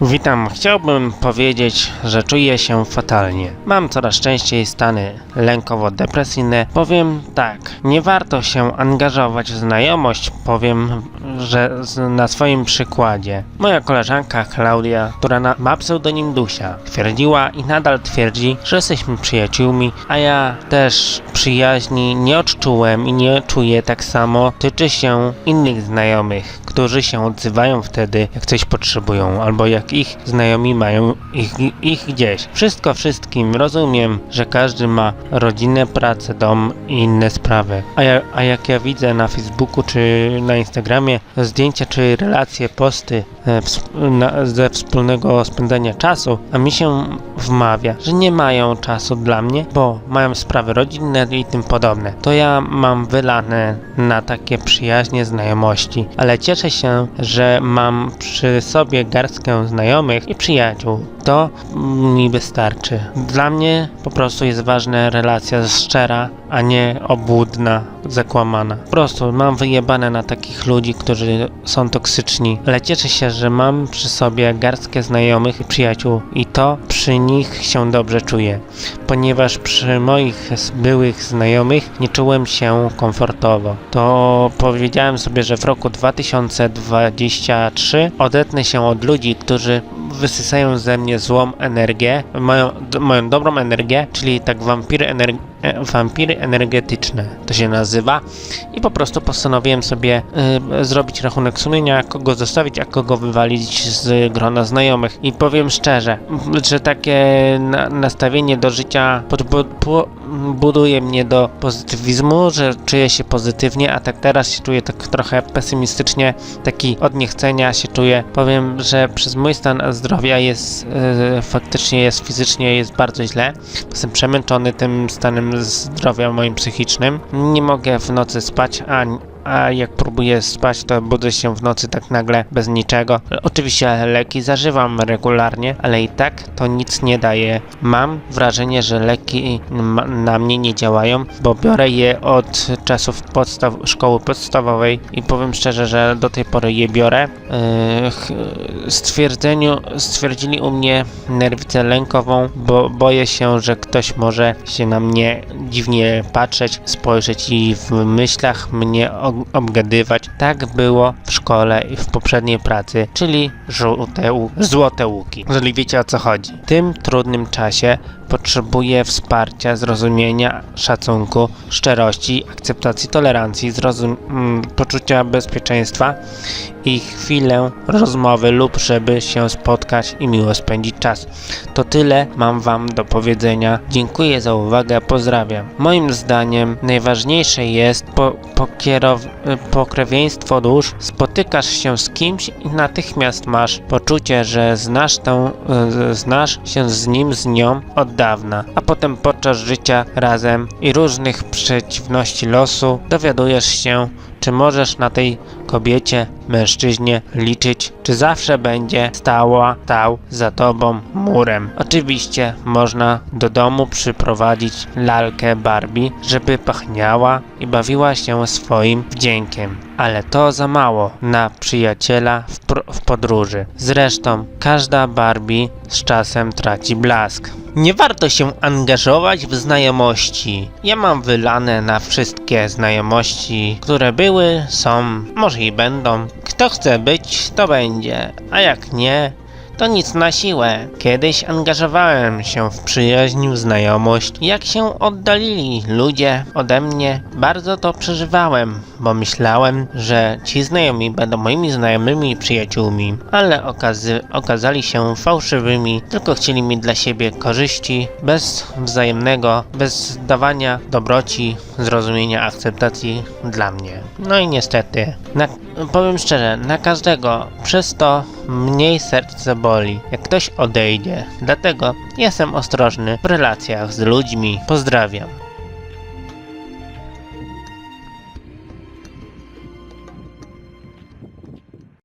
Witam, chciałbym powiedzieć, że czuję się fatalnie. Mam coraz częściej stany lękowo-depresyjne. Powiem tak, nie warto się angażować w znajomość, powiem, że na swoim przykładzie. Moja koleżanka Klaudia, która ma pseudonim Dusia, twierdziła i nadal twierdzi, że jesteśmy przyjaciółmi, a ja też przyjaźni nie odczułem i nie czuję tak samo. Tyczy się innych znajomych, którzy się odzywają wtedy, jak coś potrzebują, albo jak ich znajomi mają ich, ich gdzieś. Wszystko wszystkim rozumiem, że każdy ma rodzinę, pracę, dom i inne sprawy. A, ja, a jak ja widzę na Facebooku czy na Instagramie zdjęcia czy relacje, posty ze wspólnego spędzania czasu, a mi się wmawia, że nie mają czasu dla mnie, bo mają sprawy rodzinne i tym podobne. To ja mam wylane na takie przyjaźnie, znajomości, ale cieszę się, że mam przy sobie garstkę znajomych i przyjaciół. To mi wystarczy. Dla mnie po prostu jest ważna relacja szczera, a nie obłudna, zakłamana. Po prostu mam wyjebane na takich ludzi, którzy są toksyczni, ale cieszę się, że mam przy sobie garstkę znajomych i przyjaciół i to przy nich się dobrze czuję, ponieważ przy moich byłych znajomych nie czułem się komfortowo. To powiedziałem sobie, że w roku 2023 odetnę się od ludzi, którzy wysysają ze mnie złą energię, moją, d- moją dobrą energię, czyli tak wampiry, ener- e, wampiry energetyczne to się nazywa i po prostu postanowiłem sobie y, zrobić rachunek sumienia, kogo zostawić, a kogo wywalić z grona znajomych. I powiem szczerze, że takie na, nastawienie do życia buduje mnie do pozytywizmu, że czuję się pozytywnie, a tak teraz się czuję tak trochę pesymistycznie, taki od niechcenia się czuję. Powiem, że przez mój stan zdrowia jest y, faktycznie jest fizycznie jest bardzo źle. Jestem przemęczony tym stanem zdrowia moim psychicznym. Nie mogę w nocy spać, a a jak próbuję spać, to budzę się w nocy tak nagle bez niczego. Oczywiście leki zażywam regularnie, ale i tak to nic nie daje. Mam wrażenie, że leki na mnie nie działają, bo biorę je od czasów podstaw szkoły podstawowej i powiem szczerze, że do tej pory je biorę. Yy, stwierdzeniu, stwierdzili u mnie nerwicę lękową, bo boję się, że ktoś może się na mnie dziwnie patrzeć, spojrzeć i w myślach mnie og- obgadywać. Tak było w szkole i w poprzedniej pracy, czyli żółte, złote łuki. Jeżeli wiecie o co chodzi. W tym trudnym czasie potrzebuję wsparcia, zrozumienia, szacunku, szczerości, akceptacji, tolerancji, mm, poczucia bezpieczeństwa i chwilę rozmowy lub żeby się spotkać i miło spędzić czas. To tyle mam Wam do powiedzenia. Dziękuję za uwagę, pozdrawiam. Moim zdaniem najważniejsze jest po, pokrewieństwo dusz. Spotykasz się z kimś i natychmiast masz poczucie, że znasz, tą, e, znasz się z nim, z nią od dawna, a potem podczas życia razem i różnych przeciwności losu dowiadujesz się, czy możesz na tej kobiecie, mężczyźnie liczyć, czy zawsze będzie stała, stał za tobą murem. Oczywiście można do domu przyprowadzić lalkę Barbie, żeby pachniała i bawiła się swoim wdziękiem. Ale to za mało na przyjaciela w, pr- w podróży. Zresztą każda Barbie z czasem traci blask. Nie warto się angażować w znajomości. Ja mam wylane na wszystkie znajomości, które były, są, może i będą. Kto chce być, to będzie, a jak nie, to nic na siłę. Kiedyś angażowałem się w przyjaźń, znajomość. Jak się oddalili ludzie ode mnie, bardzo to przeżywałem, bo myślałem, że ci znajomi będą moimi znajomymi i przyjaciółmi, ale okazy- okazali się fałszywymi, tylko chcieli mi dla siebie korzyści, bez wzajemnego, bez dawania dobroci, zrozumienia, akceptacji dla mnie. No i niestety, na, powiem szczerze, na każdego przez to mniej serce boli, jak ktoś odejdzie. Dlatego jestem ostrożny w relacjach z ludźmi. Pozdrawiam.